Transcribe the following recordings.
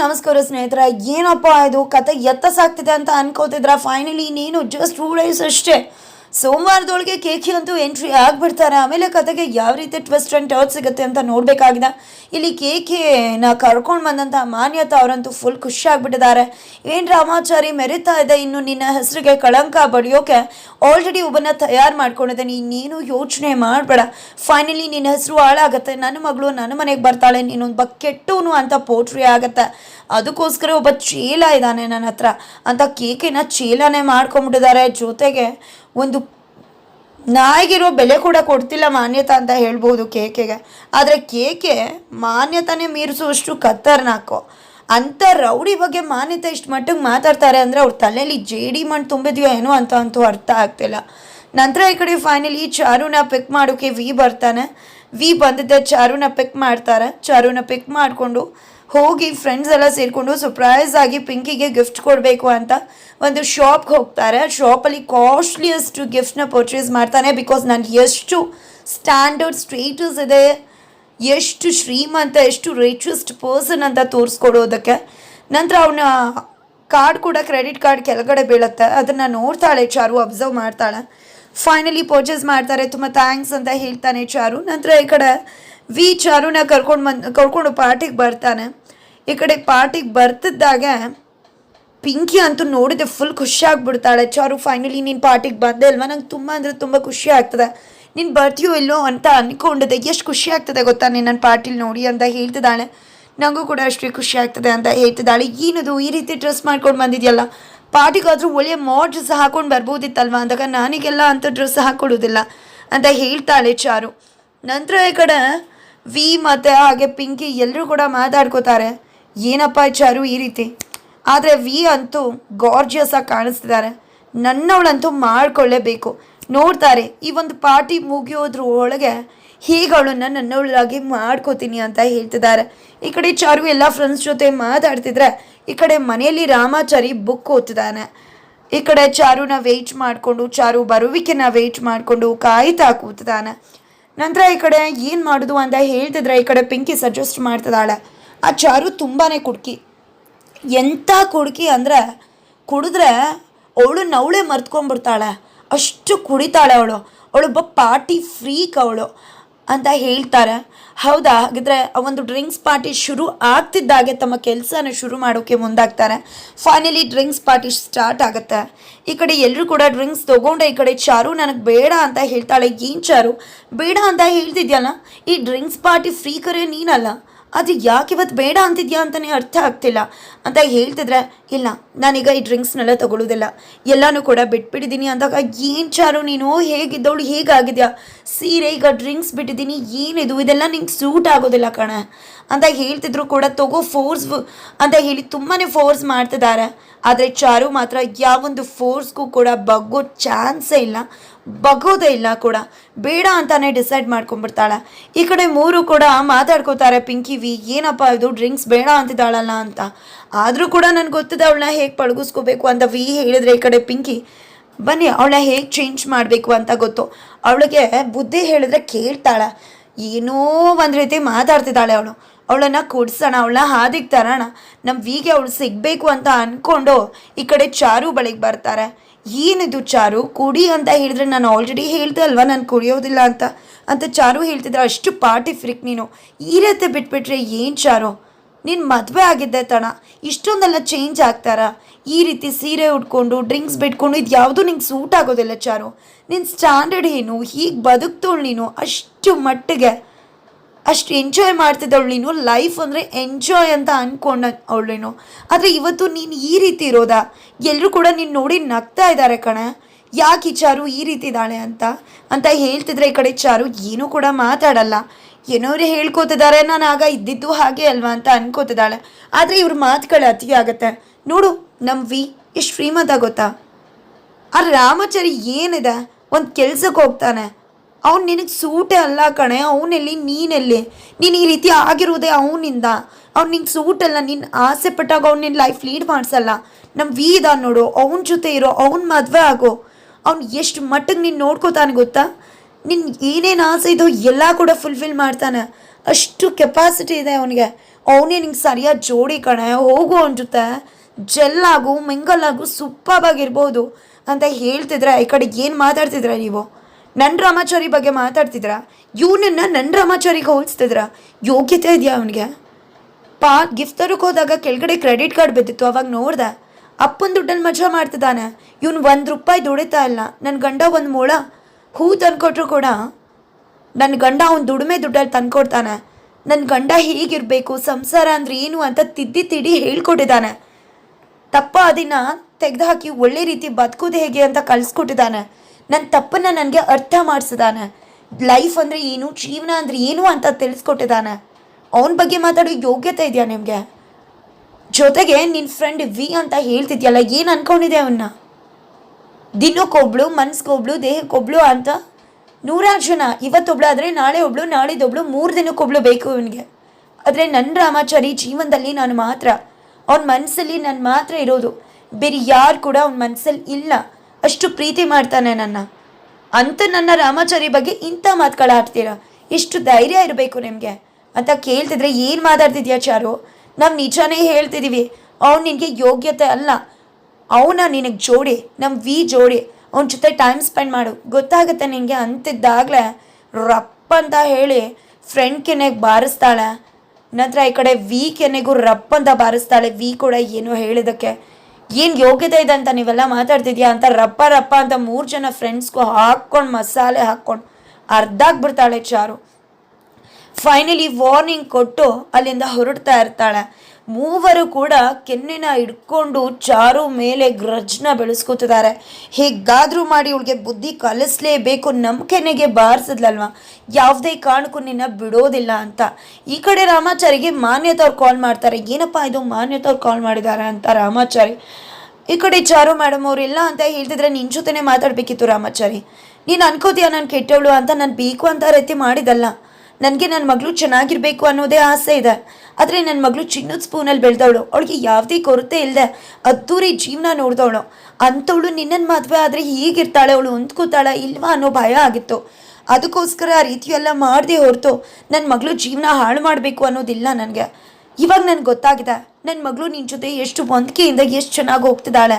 ನಮಸ್ಕಾರ ಸ್ನೇಹಿತರ, ಏನಪ್ಪ ಇದು? ಕತೆ ಎತ್ತ ಸಾಕ್ತಿದೆ ಅಂತ ಅನ್ಕೋತಿದ್ರ? ಫೈನಲಿ ನೀನು ಜಸ್ಟ್ ಟೂ ಡೇಸ್ ಅಷ್ಟೇ. ಸೋಮವಾರದೊಳಗೆ ಕೇಕಿ ಅಂತೂ ಎಂಟ್ರಿ ಆಗಿಬಿಡ್ತಾರೆ. ಆಮೇಲೆ ಕತೆಗೆ ಯಾವ ರೀತಿ ಟ್ವಿಸ್ಟ್ ಆ್ಯಂಡ್ ಟರ್ಟ್ ಸಿಗುತ್ತೆ ಅಂತ ನೋಡಬೇಕಾಗಿದೆ. ಇಲ್ಲಿ ಕೇಕಿನ ಕರ್ಕೊಂಡು ಬಂದಂಥ ಮಾನ್ಯತಾ ಅವರಂತೂ ಫುಲ್ ಖುಷಿ ಆಗಿಬಿಟ್ಟಿದ್ದಾರೆ. ಏನು ರಾಮಾಚಾರಿ ಮೆರಿತಾ ಇದೆ, ಇನ್ನು ನಿನ್ನ ಹೆಸರಿಗೆ ಕಳಂಕ ಬಡಿಯೋಕೆ ಆಲ್ರೆಡಿ ಒಬ್ಬನ ತಯಾರು ಮಾಡ್ಕೊಂಡಿದ್ದಾನೆ. ನೀನು ಯೋಚನೆ ಮಾಡಬೇಡ. ಫೈನಲಿ ನಿನ್ನ ಹೆಸರು ಹಾಳಾಗತ್ತೆ. ನನ್ನ ಮಗಳು ನನ್ನ ಮನೆಗೆ ಬರ್ತಾಳೆ. ನೀನೊಬ್ಬ ಕೆಟ್ಟವನು ಅಂತ ಪೋಟ್ರಿ ಆಗತ್ತೆ. ಅದಕ್ಕೋಸ್ಕರ ಒಬ್ಬ ಚೀಲ ಇದ್ದಾನೆ ನನ್ನ ಹತ್ರ. ಅಂತ ಕೇಕಿನ ಚೀಲನೇ ಮಾಡ್ಕೊಂಬಿಟ್ಟಿದ್ದಾರೆ ಜೊತೆಗೆ ಒಂದು ನಾಯಿಗಿರೋ ಬೆಲೆ ಕೂಡ ಕೊಡ್ತಿಲ್ಲ ಮಾನ್ಯತಾ ಅಂತ ಹೇಳ್ಬೋದು ಕೇಕೆಗೆ. ಆದರೆ ಕೇಕೆ ಮಾನ್ಯತಾನೇ ಮೀರಿಸುವಷ್ಟು ಖತರ್ನಾಕು. ಅಂಥ ರೌಡಿ ಬಗ್ಗೆ ಮಾನ್ಯತೆ ಇಷ್ಟು ಮಟ್ಟಿಗೆ ಮಾತಾಡ್ತಾರೆ ಅಂದರೆ ಅವ್ರ ತಲೆಯಲ್ಲಿ ಜೇಡಿ ಮಣ್ಣು ತುಂಬಿದ್ಯೋ ಏನೋ ಅಂತ ಅಂತೂ ಅರ್ಥ ಆಗ್ತಿಲ್ಲ. ನಂತರ ಈ ಕಡೆ ಫೈನಲಿ ಚಾರುನ ಪಿಕ್ ಮಾಡೋಕೆ ವಿ ಬರ್ತಾನೆ. ವಿ ಬಂದಿದ್ದೆ ಚಾರುನ ಪಿಕ್ ಮಾಡ್ತಾರೆ. ಚಾರುನ ಪಿಕ್ ಮಾಡಿಕೊಂಡು ಹೋಗಿ ಫ್ರೆಂಡ್ಸ್ ಎಲ್ಲ ಸೇರಿಕೊಂಡು ಸರ್ಪ್ರೈಸ್ ಆಗಿ ಪಿಂಕಿಗೆ ಗಿಫ್ಟ್ ಕೊಡಬೇಕು ಅಂತ ಒಂದು ಶಾಪ್ಗೆ ಹೋಗ್ತಾರೆ. ಶಾಪಲ್ಲಿ ಕಾಸ್ಟ್ಲಿಯಸ್ಟು ಗಿಫ್ಟ್ನ ಪರ್ಚೇಸ್ ಮಾಡ್ತಾನೆ ಬಿಕಾಸ್ ನನಗೆ ಎಷ್ಟು ಸ್ಟ್ಯಾಂಡರ್ಡ್ ಸ್ಟೇಟಸ್ ಇದೆ, ಎಷ್ಟು ಶ್ರೀಮಂತ, ಎಷ್ಟು ರಿಚೆಸ್ಟ್ ಪರ್ಸನ್ ಅಂತ ತೋರಿಸ್ಕೊಡೋದಕ್ಕೆ. ನಂತರ ಅವನ ಕಾರ್ಡ್ ಕೂಡ ಕ್ರೆಡಿಟ್ ಕಾರ್ಡ್ ಕೆಳಗಡೆ ಬೀಳುತ್ತೆ. ಅದನ್ನು ನೋಡ್ತಾಳೆ ಚಾರು ಅಬ್ಸರ್ವ್ ಮಾಡ್ತಾಳೆ. ಫೈನಲಿ ಪರ್ಚೇಸ್ ಮಾಡ್ತಾರೆ, ತುಂಬ ಥ್ಯಾಂಕ್ಸ್ ಅಂತ ಹೇಳ್ತಾನೆ ಚಾರು. ನಂತರ ಈ ಕಡೆ ವಿ ಚಾರುನ ಕರ್ಕೊಂಡು ಬಂದ್, ಕರ್ಕೊಂಡು ಪಾರ್ಟಿಗೆ ಬರ್ತಾನೆ. ಈ ಕಡೆ ಪಾರ್ಟಿಗೆ ಬರ್ತಿದ್ದಾಗ ಪಿಂಕಿ ಅಂತೂ ನೋಡಿದೆ ಫುಲ್ ಖುಷಿಯಾಗ್ಬಿಡ್ತಾಳೆ. ಚಾರು ಫೈನಲಿ ನೀನು ಪಾರ್ಟಿಗೆ ಬಂದೆ ಅಲ್ವಾ ನಂಗೆ ತುಂಬ ಅಂದರೆ ತುಂಬ ಖುಷಿ ಆಗ್ತದೆ. ನೀನು ಬರ್ತೀಯೋ ಇಲ್ಲೋ ಅಂತ ಅಂದ್ಕೊಂಡಿದ್ದೆ ಎಷ್ಟು ಖುಷಿ ಆಗ್ತದೆ ಗೊತ್ತಾ ನೀನು ನನ್ನ ಪಾರ್ಟಿಲಿ ನೋಡಿ ಅಂತ ಹೇಳ್ತಿದ್ದಾಳೆ. ನನಗೂ ಕೂಡ ಅಷ್ಟೇ ಖುಷಿ ಆಗ್ತದೆ ಅಂತ ಹೇಳ್ತಿದ್ದಾಳೆ. ಏನದು ಈ ರೀತಿ ಡ್ರೆಸ್ ಮಾಡ್ಕೊಂಡು ಬಂದಿದೆಯಲ್ಲ? ಪಾರ್ಟಿಗಾದರೂ ಒಳ್ಳೆಯ ಮಾಡ್ ಡ್ರೆಸ್ ಹಾಕೊಂಡು ಬರ್ಬೋದಿತ್ತಲ್ವಾ? ಅಂದಾಗ ನನಗೆಲ್ಲ ಅಂಥ ಡ್ರೆಸ್ ಹಾಕ್ಕೊಡೋದಿಲ್ಲ ಅಂತ ಹೇಳ್ತಾಳೆ ಚಾರು. ನಂತರ ಈ ಕಡೆ ವಿ ಮತ್ತು ಹಾಗೆ ಪಿಂಕಿ ಎಲ್ಲರೂ ಕೂಡ ಮಾತಾಡ್ಕೋತಾರೆ. ಏನಪ್ಪ ಚಾರು ಈ ರೀತಿ? ಆದರೆ ವಿ ಅಂತೂ ಗಾರ್ಜಿಯಸ್ ಆಗಿ ಕಾಣಿಸ್ತಿದ್ದಾರೆ. ನನ್ನವಳಂತೂ ಮಾಡ್ಕೊಳ್ಳೇಬೇಕು. ನೋಡ್ತಾರೆ, ಈ ಒಂದು ಪಾರ್ಟಿ ಮುಗಿಯೋದ್ರ ಒಳಗೆ ಹೀಗೆ ಅವಳನ್ನ ನನ್ನವಳಾಗಿ ಮಾಡ್ಕೋತೀನಿ ಅಂತ ಹೇಳ್ತಿದ್ದಾರೆ. ಈ ಕಡೆ ಚಾರು ಎಲ್ಲ ಫ್ರೆಂಡ್ಸ್ ಜೊತೆ ಮಾತಾಡ್ತಿದ್ರೆ, ಈ ಕಡೆ ಮನೆಯಲ್ಲಿ ರಾಮಾಚಾರಿ ಬುಕ್ ಓದ್ತಿದ್ದಾನೆ. ಈ ಕಡೆ ಚಾರುನ ವೆಯ್ಟ್ ಮಾಡಿಕೊಂಡು, ಚಾರು ಬರುವಿಕೆನ ವೆಯ್ಟ್ ಮಾಡಿಕೊಂಡು ಕಾಯ್ತಾ ಕೂತಿದ್ದಾನೆ. ನಂತರ ಈ ಕಡೆ ಏನು ಮಾಡೋದು ಅಂತ ಹೇಳ್ತಿದ್ರೆ ಈ ಕಡೆ ಪಿಂಕಿ ಸಜೆಸ್ಟ್ ಮಾಡ್ತಿದ್ದಾಳೆ. ಆ ಚಾರು ತುಂಬಾ ಕುಡ್ಕಿ. ಎಂಥ ಕುಡ್ಕಿ ಅಂದರೆ ಕುಡಿದ್ರೆ ಅವಳು ನವಳೆ ಮರ್ತ್ಕೊಂಡ್ಬಿಡ್ತಾಳೆ. ಅಷ್ಟು ಕುಡಿತಾಳೆ ಅವಳು. ಅವಳೊಬ್ಬ ಪಾರ್ಟಿ ಫ್ರೀಕ್ ಅವಳು. ಅಂತ ಹೇಳ್ತಾರೆ. ಹೌದಾ? ಹಾಗಿದ್ರೆ ಆ ಒಂದು ಡ್ರಿಂಕ್ಸ್ ಪಾರ್ಟಿ ಶುರು ಆಗ್ತಿದ್ದಾಗೆ ತಮ್ಮ ಕೆಲಸನ ಶುರು ಮಾಡೋಕ್ಕೆ ಮುಂದಾಗ್ತಾರೆ. ಫೈನಲಿ ಡ್ರಿಂಕ್ಸ್ ಪಾರ್ಟಿ ಸ್ಟಾರ್ಟ್ ಆಗುತ್ತೆ. ಈ ಕಡೆ ಎಲ್ಲರೂ ಕೂಡ ಡ್ರಿಂಕ್ಸ್ ತೊಗೊಂಡೆ ಈ ಕಡೆ ಚಾರು ನನಗೆ ಬೇಡ ಅಂತ ಹೇಳ್ತಾಳೆ. ಏನು ಚಾರು? ಬೇಡ ಅಂತ ಹೇಳ್ತಿದ್ಯಲ್ಲ? ಈ ಡ್ರಿಂಕ್ಸ್ ಪಾರ್ಟಿ ಫ್ರೀ ಕರೆ ನೀನಲ್ಲ. ಅದು ಯಾಕೆ ಇವತ್ತು ಬೇಡ ಅಂತಿದ್ಯಾ ಅಂತಲೇ ಅರ್ಥ ಆಗ್ತಿಲ್ಲ. ಅಂತ ಹೇಳ್ತಿದ್ರೆ ಇಲ್ಲ ನಾನೀಗ ಈ ಡ್ರಿಂಕ್ಸ್ನೆಲ್ಲ ತಗೊಳ್ಳೋದಿಲ್ಲ ಎಲ್ಲನೂ ಕೂಡ ಬಿಟ್ಬಿಟ್ಟಿದ್ದೀನಿ ಅಂದಾಗ, ಏನು ಚಾರು ನೀನು? ಹೇಗಿದ್ದವಳು? ಹೇಗಾಗಿದೆಯಾ? ಸೀರೆ ಈಗ ಡ್ರಿಂಕ್ಸ್ ಬಿಟ್ಟಿದ್ದೀನಿ ಏನಿದು ಇದೆಲ್ಲ ನಿಂಗೆ ಸೂಟ್ ಆಗೋದಿಲ್ಲ ಕಣ. ಅಂತ ಹೇಳ್ತಿದ್ರು ಕೂಡ, ತಗೋ ಫೋರ್ಸ್ ಅಂತ ಹೇಳಿ ತುಂಬಾ ಫೋರ್ಸ್ ಮಾಡ್ತಿದ್ದಾರೆ. ಆದರೆ ಚಾರು ಮಾತ್ರ ಯಾವೊಂದು ಫೋರ್ಸ್ಗೂ ಕೂಡ ಬಗ್ಗೋ ಚಾನ್ಸೇ ಇಲ್ಲ. ಬಗ್ಗೋದೇ ಇಲ್ಲ ಕೂಡ. ಬೇಡ ಅಂತಾನೆ ಡಿಸೈಡ್ ಮಾಡ್ಕೊಂಡ್ಬಿಡ್ತಾಳೆ. ಈ ಕಡೆ ಮೂರು ಕೂಡ ಮಾತಾಡ್ಕೋತಾರೆ, ಪಿಂಕಿ ವಿ, ಏನಪ್ಪ ಇದು? ಡ್ರಿಂಕ್ಸ್ ಬೇಡ ಅಂತಿದ್ದಾಳಲ್ಲ ಅಂತ. ಆದರೂ ಕೂಡ ನನಗೆ ಗೊತ್ತಿದೆ ಅವಳನ್ನ ಹೇಗೆ ಪಳಗಿಸ್ಕೋಬೇಕು ಅಂತ ವಿ ಹೇಳಿದ್ರೆ ಈ ಕಡೆ ಪಿಂಕಿ. ಬನ್ನಿ, ಅವಳನ್ನ ಹೇಗೆ ಚೇಂಜ್ ಮಾಡಬೇಕು ಅಂತ ಗೊತ್ತು. ಅವಳಿಗೆ ಬುದ್ಧಿ ಹೇಳಿದ್ರೆ ಕೇಳ್ತಾಳೆ. ಏನೋ ಒಂದು ರೀತಿ ಮಾತಾಡ್ತಿದ್ದಾಳೆ ಅವಳು. ಅವಳನ್ನು ಕೂಡ್ಸೋಣ, ಅವಳನ್ನ ಹಾದಿಗೆ ತರೋಣ. ನಮ್ಮ ವಿಗೆ ಅವಳು ಸಿಗಬೇಕು ಅಂತ ಅಂದ್ಕೊಂಡು ಈ ಕಡೆ ಚಾರು ಬಳಿಗೆ ಬರ್ತಾರೆ. ಏನಿದು ಚಾರು? ಕುಡಿ ಅಂತ ಹೇಳಿದ್ರೆ ನಾನು ಆಲ್ರೆಡಿ ಹೇಳ್ದೆ ಅಲ್ವಾ, ನಾನು ಕುಡಿಯೋದಿಲ್ಲ ಅಂತ. ಅಂತ ಚಾರು ಹೇಳ್ತಿದ್ರೆ ಅಷ್ಟು ಪಾರ್ಟಿ ಫ್ರಿಕ್ ನೀನು. ಈ ರೀತಿ ಬಿಟ್ಬಿಟ್ರೆ ಏನು ಚಾರು? ನೀನು ಮದುವೆ ಆಗಿದ್ದೆ ತಣ. ಇಷ್ಟೊಂದೆಲ್ಲ ಚೇಂಜ್ ಆಗ್ತಾರ? ಈ ರೀತಿ ಸೀರೆ ಉಟ್ಕೊಂಡು ಡ್ರಿಂಕ್ಸ್ ಬಿಟ್ಕೊಂಡು, ಇದು ಯಾವುದೂ ನಿಂಗೆ ಸೂಟ್ ಆಗೋದಿಲ್ಲ ಚಾರು. ನಿನ್ನ ಸ್ಟ್ಯಾಂಡರ್ಡ್ ಏನು? ಹೀಗೆ ಬದುಕ್ತೋಳು ನೀನು ಅಷ್ಟು ಮಟ್ಟಿಗೆ. ಅಷ್ಟು ಎಂಜಾಯ್ ಮಾಡ್ತಿದ್ದವಳು ನೀನು ಲೈಫ್ ಅಂದರೆ ಎಂಜಾಯ್ ಅಂತ ಅಂದ್ಕೊಂಡ ಅವಳೇನು. ಆದರೆ ಇವತ್ತು ನೀನು ಈ ರೀತಿ ಇರೋದಾ? ಎಲ್ಲರೂ ಕೂಡ ನೀನು ನೋಡಿ ನಗ್ತಾ ಇದ್ದಾರೆ ಕಣ. ಯಾಕೆ ಈ ಚಾರು ಈ ರೀತಿ ಇದ್ದಾಳೆ ಅಂತ? ಅಂತ ಹೇಳ್ತಿದ್ರೆ ಈ ಕಡೆ ಚಾರು ಏನೂ ಕೂಡ ಮಾತಾಡಲ್ಲ. ಏನೋರು ಹೇಳ್ಕೊತಿದ್ದಾರೆ ನಾನು ಆಗ ಇದ್ದಿದ್ದು ಹಾಗೆ ಅಲ್ವಾ ಅಂತ ಅನ್ಕೋತಿದ್ದಾಳೆ. ಆದರೆ ಇವ್ರ ಮಾತುಗಳು ಅತಿ ಆಗುತ್ತೆ ನೋಡು ನಮ್ಮ ವಿ ಎಷ್ಟು ಶ್ರೀಮಂತ ಗೊತ್ತಾ? ಆ ರಾಮಾಚಾರಿ ಏನಿದೆ? ಒಂದು ಕೆಲ್ಸಕ್ಕೆ ಹೋಗ್ತಾನೆ. ಅವ್ನು ನಿನಗೆ ಸೂಟೇ ಅಲ್ಲ ಕಣೆ, ಅವನೆಲ್ಲಿ, ನೀನೆಲ್ಲಿ? ನೀನು ಈ ರೀತಿ ಆಗಿರೋದೇ ಅವನಿಂದ. ಅವ್ನು ನಿಂಗೆ ಸೂಟ್ ಅಲ್ಲ, ನೀನು ಆಸೆ ಪಟ್ಟಾಗ ಅವ್ನು ನಿನ್ನ ಲೈಫ್ ಲೀಡ್ ಮಾಡಿಸಲ್ಲ. ನಮ್ಮ ವಿ ಇದ ನೋಡು, ಅವನ ಜೊತೆ ಇರೋ, ಅವ್ನ ಮದುವೆ ಆಗೋ. ಅವ್ನು ಎಷ್ಟು ಮಟ್ಟಿಗೆ ನೀನು ನೋಡ್ಕೋತಾನೆ ಗೊತ್ತಾ? ನಿನ್ನ ಏನೇನು ಆಸೆ ಇದೋ ಎಲ್ಲ ಕೂಡ ಫುಲ್ಫಿಲ್ ಮಾಡ್ತಾನೆ. ಅಷ್ಟು ಕೆಪಾಸಿಟಿ ಇದೆ ಅವನಿಗೆ. ಅವನೇ ನಿಂಗೆ ಸರಿಯಾದ ಜೋಡಿ ಕಣೆ, ಹೋಗು ಅವನ ಜೊತೆ ಜೆಲ್ಲಾಗು ಸೂಪರ್ ಆಗಿರ್ಬೋದು. ಅಂತ ಹೇಳ್ತಿದ್ರೆ, ಈ ಕಡೆ ಏನು ಮಾತಾಡ್ತಿದ್ರೆ ನೀವು? ನನ್ನ ರಾಮಾಚಾರಿ ಬಗ್ಗೆ ಮಾತಾಡ್ತಿದ್ರ? ಇವನನ್ನು ನನ್ನ ರಾಮಾಚಾರಿಗೆ ಹೋಲಿಸ್ತಿದ್ರ? ಯೋಗ್ಯತೆ ಇದೆಯಾ ಅವನಿಗೆ? ಪಾ ಗಿಫ್ಟ್ ತರಕ್ಕೆ ಹೋದಾಗ ಕೆಳಗಡೆ ಕ್ರೆಡಿಟ್ ಕಾರ್ಡ್ ಬಿದ್ದಿತ್ತು, ಅವಾಗ ನೋಡ್ದೆ. ಅಪ್ಪನ ದುಡ್ಡನ್ನು ಮಜಾ ಮಾಡ್ತಿದ್ದಾನೆ. ಇವನು ಒಂದು ರೂಪಾಯಿ ದುಡಿತಾ ಇಲ್ಲ. ನನ್ನ ಗಂಡ ಒಂದು ಮೋಳ ಹೂ ತಂದುಕೊಟ್ರು ಕೂಡ ನನ್ನ ಗಂಡ ಅವ್ನು ದುಡಿಮೆ ದುಡ್ಡಲ್ಲಿ ತಂದ್ಕೊಡ್ತಾನೆ. ನನ್ನ ಗಂಡ ಹೀಗಿರಬೇಕು, ಸಂಸಾರ ಅಂದ್ರೆ ಏನು ಅಂತ ತಿದ್ದಿ ತಿಡಿ ಹೇಳ್ಕೊಟ್ಟಿದ್ದಾನೆ. ತಪ್ಪ ಅದನ್ನ ತೆಗೆದುಹಾಕಿ ಒಳ್ಳೆ ರೀತಿ ಬದುಕೋದು ಹೇಗೆ ಅಂತ ಕಲಿಸ್ಕೊಟ್ಟಿದ್ದಾನೆ ನನ್ನ ತಪ್ಪನ್ನ ನನಗೆ ಅರ್ಥ ಮಾಡಿಸಿದಾನೆ. ಲೈಫ್ ಅಂದರೆ ಏನು, ಜೀವನ ಅಂದರೆ ಏನು ಅಂತ ತಿಳಿಸ್ಕೊಟ್ಟಿದ್ದಾನೆ ಅವನ ಬಗ್ಗೆ ಮಾತಾಡೋ ಯೋಗ್ಯತೆ ಇದೆಯಾ ನಿಮಗೆ? ಜೊತೆಗೆ ನಿನ್ನ ಫ್ರೆಂಡ್ ವಿ ಅಂತ ಹೇಳ್ತಿದ್ಯಲ್ಲ, ಏನು ಅನ್ಕೊಂಡಿದೆ ಅವನ್ನ ದಿನಕ್ಕೊಬ್ಳು ಮನ್ಸ್ಗೊಬ್ಳು ದೇಹಕ್ಕೊಬ್ಳು ಅಂತ? ನೂರಾರು ಜನ ಇವತ್ತೊಬ್ಳು ಆದರೆ ನಾಳೆ ಒಬ್ಳು ನಾಳಿದೊಬ್ಳು, ಮೂರು ದಿನಕ್ಕೊಬ್ಳು ಬೇಕು ಇವನಿಗೆ. ಆದರೆ ನನ್ನ ರಾಮಾಚಾರಿ ಜೀವನದಲ್ಲಿ ನಾನು ಮಾತ್ರ. ಅವನ ಮನಸ್ಸಲ್ಲಿ ನಾನು ಮಾತ್ರ ಇರೋದು. ಬೇರೆ ಯಾರು ಕೂಡ ಅವನ ಮನಸ್ಸಲ್ಲಿ ಇಲ್ಲ. ಅಷ್ಟು ಪ್ರೀತಿ ಮಾಡ್ತಾನೆ ನನ್ನ. ಅಂತ ನನ್ನ ರಾಮಾಚಾರಿ ಬಗ್ಗೆ ಇಂಥ ಮಾತುಗಳಾಡ್ತೀರ ಎಷ್ಟು ಧೈರ್ಯ ಇರಬೇಕು ನಿಮಗೆ? ಅಂತ ಕೇಳ್ತಿದ್ರೆ ಏನು ಮಾತಾಡ್ತಿದ್ಯಾ ಚಾರು? ನಾವು ನಿಜಾನೇ ಹೇಳ್ತಿದ್ದೀವಿ ಅವ್ನು ನಿನಗೆ ಯೋಗ್ಯತೆ ಅಲ್ಲ. ಅವನ ನಿನಗೆ ಜೋಡಿ ನಮ್ಮ ವಿ ಜೋಡಿ ಅವನ ಜೊತೆ ಟೈಮ್ ಸ್ಪೆಂಡ್ ಮಾಡು. ಗೊತ್ತಾಗುತ್ತೆ ನಿನಗೆ ಅಂತಿದ್ದಾಗಲೇ ರಪ್ಪ ಅಂತ ಹೇಳಿ ಫ್ರೆಂಡ್ ಕೆನೆಗೆ ಬಾರಿಸ್ತಾಳೆ. ನಂತರ ಈ ಕಡೆ ವಿ ಕೆನೆಗೂ ರಪ್ಪ ಅಂತ ಬಾರಿಸ್ತಾಳೆ. ವಿ ಕೂಡ ಏನು ಹೇಳಿದಕ್ಕೆ? ಏನು ಯೋಗ್ಯತೆ ಇದೆ ಅಂತ ನೀವೆಲ್ಲ ಮಾತಾಡ್ತಿದ್ಯಾ ಅಂತ ರಪ್ಪ ರಪ್ಪ ಅಂತ ಮೂರು ಜನ ಫ್ರೆಂಡ್ಸ್ಗೂ ಹಾಕ್ಕೊಂಡು ಮಸಾಲೆ ಹಾಕ್ಕೊಂಡು ಅರ್ಧಾಗ್ಬಿಡ್ತಾಳೆ ಚಾರು. ಫೈನಲಿ ವಾರ್ನಿಂಗ್ ಕೊಟ್ಟು ಅಲ್ಲಿಂದ ಹೊರಡ್ತಾ ಇರ್ತಾಳೆ. ಮೂವರು ಕೂಡ ಕೆನ್ನಿನ ಹಿಡ್ಕೊಂಡು ಚಾರು ಮೇಲೆ ಗ್ರಜ್ನ ಬೆಳೆಸ್ಕೊತಿದ್ದಾರೆ. ಹೇಗಾದರೂ ಮಾಡಿ ಇವಳಿಗೆ ಬುದ್ಧಿ ಕಲಿಸ್ಲೇಬೇಕು. ನಂಬಿಕೆನೆಗೆ ಬಾರಿಸಿದ್ಲಲ್ವ? ಯಾವುದೇ ಕಾರಣಕ್ಕೂ ನಿನ್ನ ಬಿಡೋದಿಲ್ಲ ಅಂತ. ಈ ಕಡೆ ರಾಮಾಚಾರಿಗೆ ಮಾನ್ಯತವ್ರು ಕಾಲ್ ಮಾಡ್ತಾರೆ. ಏನಪ್ಪ ಇದು ಮಾನ್ಯತವ್ರು ಕಾಲ್ ಮಾಡಿದ್ದಾರೆ ಅಂತ ರಾಮಾಚಾರಿ. ಈ ಕಡೆ ಚಾರು ಮೇಡಮ್ ಅವರಿಲ್ಲ ಅಂತ ಹೇಳ್ತಿದ್ರೆ ನಿನ್ನ ಜೊತೆನೇ ಮಾತಾಡಬೇಕಿತ್ತು ರಾಮಾಚಾರಿ. ನೀನು ಅನ್ಕೋತೀಯ ನಾನು ಕೆಟ್ಟವಳು ಅಂತ? ನಾನು ಬೇಕು ಅಂತ ರೀತಿ ಮಾಡಿದಲ್ಲ ನನಗೆ ನನ್ನ ಮಗಳು ಚೆನ್ನಾಗಿರಬೇಕು ಅನ್ನೋದೇ ಆಸೆ ಇದೆ. ಆದರೆ ನನ್ನ ಮಗಳು ಚಿನ್ನದ ಸ್ಪೂನಲ್ಲಿ ಬೆಳೆದವಳು. ಅವಳಿಗೆ ಯಾವುದೇ ಕೊರತೆ ಇಲ್ಲದೆ ಅದ್ದೂರಿ ಜೀವನ ನೋಡಿದವಳು. ಅಂಥವಳು ನಿನ್ನನ್ನು ಮದುವೆ ಆದರೆ ಹೀಗಿರ್ತಾಳೆ, ಅವಳು ಹೊಂದ್ಕೋತಾಳೆ ಇಲ್ವಾ ಅನ್ನೋ ಭಯ ಆಗಿತ್ತು. ಅದಕ್ಕೋಸ್ಕರ ಆ ರೀತಿ ಎಲ್ಲ ಮಾಡದೆ ಹೊರತು ನನ್ನ ಮಗಳು ಜೀವನ ಹಾಳು ಮಾಡಬೇಕು ಅನ್ನೋದಿಲ್ಲ ನನಗೆ. ಇವಾಗ ನನಗೆ ಗೊತ್ತಾಗಿದೆ ನನ್ನ ಮಗಳು ನಿನ್ನ ಜೊತೆ ಎಷ್ಟು ಹೊಂದಿಕೆಯಿಂದ ಎಷ್ಟು ಚೆನ್ನಾಗಿ ಹೋಗ್ತಿದ್ದಾಳೆ.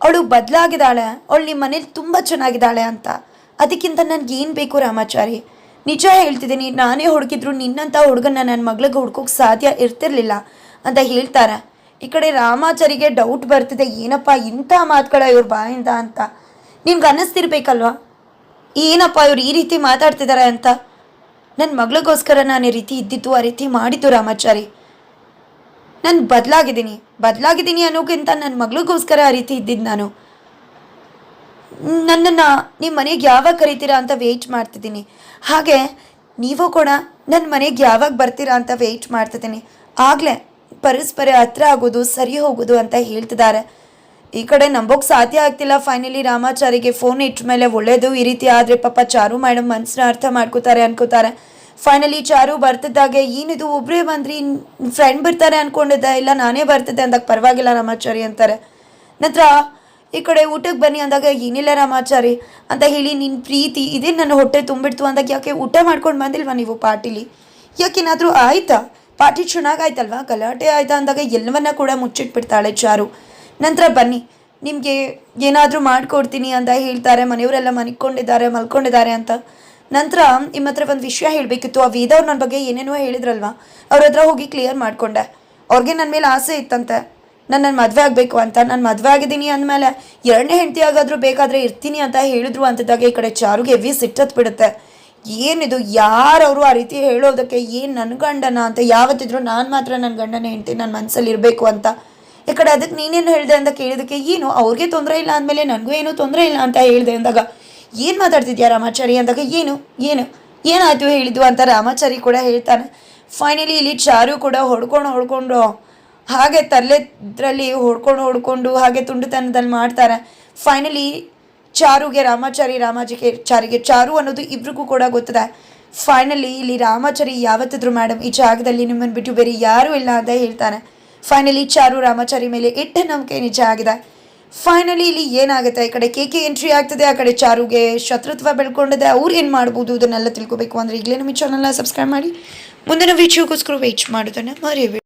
ಅವಳು ಬದಲಾಗಿದ್ದಾಳೆ, ಅವಳು ನಿಮ್ಮ ಮನೇಲಿ ತುಂಬ ಚೆನ್ನಾಗಿದ್ದಾಳೆ ಅಂತ. ಅದಕ್ಕಿಂತ ನನಗೇನು ಬೇಕು ರಾಮಾಚಾರಿ? ನಿಜ ಹೇಳ್ತಿದ್ದೀನಿ, ನಾನೇ ಹುಡುಕಿದ್ರು ನಿನ್ನಂಥ ಹುಡುಗನ ನನ್ನ ಮಗಳಿಗೆ ಹುಡ್ಕೋಕೆ ಸಾಧ್ಯ ಇರ್ತಿರ್ಲಿಲ್ಲ ಅಂತ ಹೇಳ್ತಾರೆ. ಈ ಕಡೆ ರಾಮಾಚಾರಿಗೆ ಡೌಟ್ ಬರ್ತಿದೆ, ಏನಪ್ಪ ಇಂಥ ಮಾತುಗಳ ಇವ್ರ ಬಾಯಿಂದ ಅಂತ. ನಿಮ್ಗೆ ಅನ್ನಿಸ್ತಿರ್ಬೇಕಲ್ವಾ? ಏನಪ್ಪ ಇವ್ರು ಈ ರೀತಿ ಮಾತಾಡ್ತಿದ್ದಾರೆ ಅಂತ? ನನ್ನ ಮಗಳಿಗೋಸ್ಕರ ನಾನು ಈ ರೀತಿ ಇದ್ದಿದ್ದು, ಆ ರೀತಿ ಮಾಡಿದ್ದು ರಾಮಾಚಾರಿ. ನಾನು ಬದಲಾಗಿದ್ದೀನಿ ಬದಲಾಗಿದ್ದೀನಿ ಅನ್ನೋಕ್ಕಿಂತ ನನ್ನ ಮಗಳಿಗೋಸ್ಕರ ಆ ರೀತಿ ಇದ್ದಿದ್ದು ನಾನು. ನನ್ನನ್ನು ನಿಮ್ಮ ಮನೆಗೆ ಯಾವಾಗ ಕರಿತೀರಾ ಅಂತ ವೆಯ್ಟ್ ಮಾಡ್ತಿದ್ದೀನಿ. ಹಾಗೆ ನೀವು ಕೂಡ ನನ್ನ ಮನೆಗೆ ಯಾವಾಗ ಬರ್ತೀರಾ ಅಂತ ವೆಯ್ಟ್ ಮಾಡ್ತಿದ್ದೀನಿ. ಆಗಲೇ ಪರಸ್ಪರ ಹತ್ರ ಆಗೋದು, ಸರಿ ಹೋಗೋದು ಅಂತ ಹೇಳ್ತಿದ್ದಾರೆ. ಈ ಕಡೆ ನಂಬೋಕೆ ಸಾಧ್ಯ ಆಗ್ತಿಲ್ಲ ಫೈನಲಿ ರಾಮಾಚಾರಿಗೆ ಫೋನ್ ಇಟ್ಟ ಮೇಲೆ ಒಳ್ಳೇದು ಈ ರೀತಿ ಆದರೆ ಪಾಪ ಚಾರು ಮೇಡಮ್ ಮನಸ್ಸನ್ನ ಅರ್ಥ ಮಾಡ್ಕೋತಾರೆ ಅನ್ಕೋತಾರೆ. ಫೈನಲಿ ಚಾರು ಬರ್ತಿದ್ದಾಗೆ, ಏನಿದು ಒಬ್ಬರೇ ಬಂದ್ರಿ ಫ್ರೆಂಡ್ ಬರ್ತಾರೆ ಅನ್ಕೊಂಡಿದ್ದೆ, ಇಲ್ಲ ನಾನೇ ಬರ್ತಿದ್ದೆ ಅಂದಾಗ ಪರವಾಗಿಲ್ಲ ರಾಮಾಚಾರಿ ಅಂತಾರೆ. ನಂತರ ಈ ಕಡೆ ಊಟಕ್ಕೆ ಬನ್ನಿ ಅಂದಾಗ, ಏನಿಲ್ಲ ರಾಮಾಚಾರಿ, ಅಂತ ಹೇಳಿ ನಿನ್ನ ಪ್ರೀತಿ ಇದೇ ನನ್ನ ಹೊಟ್ಟೆ ತುಂಬಿಡ್ತು ಅಂದಾಗ, ಯಾಕೆ ಊಟ ಮಾಡ್ಕೊಂಡು ಬಂದಿಲ್ವಾ ನೀವು ಪಾರ್ಟಿಲಿ ಯಾಕೇನಾದರೂ ಆಯ್ತಾ? ಪಾರ್ಟಿ ಚೆನ್ನಾಗಾಯ್ತಲ್ವಾ ಗಲಾಟೆ ಆಯ್ತಾ ಅಂದಾಗ ಎಲ್ಲವನ್ನ ಕೂಡ ಮುಚ್ಚಿಟ್ಬಿಡ್ತಾಳೆ ಚಾರು. ನಂತರ ಬನ್ನಿ, ನಿಮಗೆ ಏನಾದರೂ ಮಾಡಿಕೊಡ್ತೀನಿ ಅಂತ ಹೇಳ್ತಾರೆ, ಮನೆಯವರೆಲ್ಲ ಮನಿಕೊಂಡಿದ್ದಾರೆ, ಮಲ್ಕೊಂಡಿದ್ದಾರೆ ಅಂತ. ನಂತರ ನಿಮ್ಮ ಹತ್ರ ಒಂದು ವಿಷಯ ಹೇಳಬೇಕಿತ್ತು. ಆ ವೇದವ್ರು ನನ್ನ ಬಗ್ಗೆ ಏನೇನೋ ಹೇಳಿದ್ರಲ್ವಾ? ಅವ್ರ ಹತ್ರ ಹೋಗಿ ಕ್ಲಿಯರ್ ಮಾಡಿಕೊಂಡೆ. ಅವ್ರಿಗೆ ನನ್ನ ಮೇಲೆ ಆಸೆ ಇತ್ತಂತೆ. ನಾನು ನನ್ನ ಮದುವೆ ಆಗಬೇಕು ಅಂತ, ನಾನು ಮದುವೆ ಆಗಿದ್ದೀನಿ ಅಂದಮೇಲೆ ಎರಡನೇ ಹೆಂಡತಿ ಆಗಾದರೂ ಬೇಕಾದರೆ ಇರ್ತೀನಿ ಅಂತ ಹೇಳಿದ್ರು ಅಂತಿದ್ದಾಗ ಈ ಕಡೆ ಚಾರುಗೆ ಎವಿ ಸಿಟ್ಟತ್ ಬಿಡುತ್ತೆ. ಏನಿದು? ಯಾರವರು ಆ ರೀತಿ ಹೇಳೋದಕ್ಕೆ? ಏನು ನನ್ನ ಗಂಡನ ಅಂತ? ಯಾವತ್ತಿದ್ರು ನಾನು ಮಾತ್ರ ನನ್ನ ಗಂಡನ ಹೆಂಡ್ತಿ ನನ್ನ ಮನಸ್ಸಲ್ಲಿ ಇರಬೇಕು ಅಂತ. ಈ ಕಡೆ ಅದಕ್ಕೆ ನೀನೇನು ಹೇಳಿದೆ ಅಂತ ಕೇಳಿದಕ್ಕೆ, ಏನು? ಅವ್ರಿಗೆ ತೊಂದರೆ ಇಲ್ಲ ಅಂದಮೇಲೆ ನನಗೂ ಏನೂ ತೊಂದರೆ ಇಲ್ಲ ಅಂತ ಹೇಳಿದೆ ಅಂದಾಗ, ಏನು ಮಾತಾಡ್ತಿದ್ಯಾ ರಾಮಾಚಾರಿ? ಅಂದಾಗ, ಏನು? ಏನು? ಏನಾಯಿತು ಹೇಳಿದ್ದು? ಅಂತ ರಾಮಾಚಾರಿ ಕೂಡ ಹೇಳ್ತಾನೆ. ಫೈನಲಿ ಇಲ್ಲಿ ಚಾರು ಕೂಡ ಹೊಡ್ಕೊಂಡು ಹೊಡ್ಕೊಂಡು ಹಾಗೆ ತಲೆದ್ರಲ್ಲಿ ಹೊಡ್ಕೊಂಡು ಹೊಡ್ಕೊಂಡು ಹಾಗೆ ತುಂಡುತನದಲ್ಲಿ ಮಾಡ್ತಾರೆ. ಫೈನಲಿ ಚಾರುಗೆ ರಾಮಾಚಾರಿ, ರಾಮಾಜಿಗೆ ಚಾರಿಗೆ ಚಾರು ಅನ್ನೋದು ಇಬ್ರಿಗೂ ಕೂಡ ಗೊತ್ತಿದೆ. ಫೈನಲಿ ಇಲ್ಲಿ ರಾಮಾಚಾರಿ ಯಾವತ್ತಿದ್ರು ಮೇಡಮ್ ಈ ಜಾಗದಲ್ಲಿ ನಿಮ್ಮನ್ನು ಬಿಟ್ಟು ಬೇರೆ ಯಾರೂ ಇಲ್ಲ ಅಂತ ಹೇಳ್ತಾನೆ. ಫೈನಲಿ ಚಾರು ರಾಮಾಚಾರಿ ಮೇಲೆ ಇಟ್ಟ ನಂಬಿಕೆ ನಿಜ ಆಗಿದೆ. ಫೈನಲಿ ಇಲ್ಲಿ ಏನಾಗುತ್ತೆ? ಈ ಕಡೆ ಕೆ ಕೆ ಎಂಟ್ರಿ ಆಗ್ತದೆ, ಆ ಕಡೆ ಚಾರುಗೆ ಶತ್ರುತ್ವ ಬೆಳ್ಕೊಂಡಿದೆ. ಅವ್ರು ಏನು ಮಾಡ್ಬೋದು? ಇದನ್ನೆಲ್ಲ ತಿಳ್ಕೊಬೇಕು ಅಂದರೆ ಈಗಲೇ ನಮ್ಮ ಚಾನಲ್ನ ಸಬ್ಸ್ಕ್ರೈಬ್ ಮಾಡಿ. ಮುಂದಿನ ವೀಡಿಯೋಗೋಸ್ಕರ ವೆಯ್ಟ್ ಮಾಡೋದನ್ನು ಮರಿಬೇಡಿ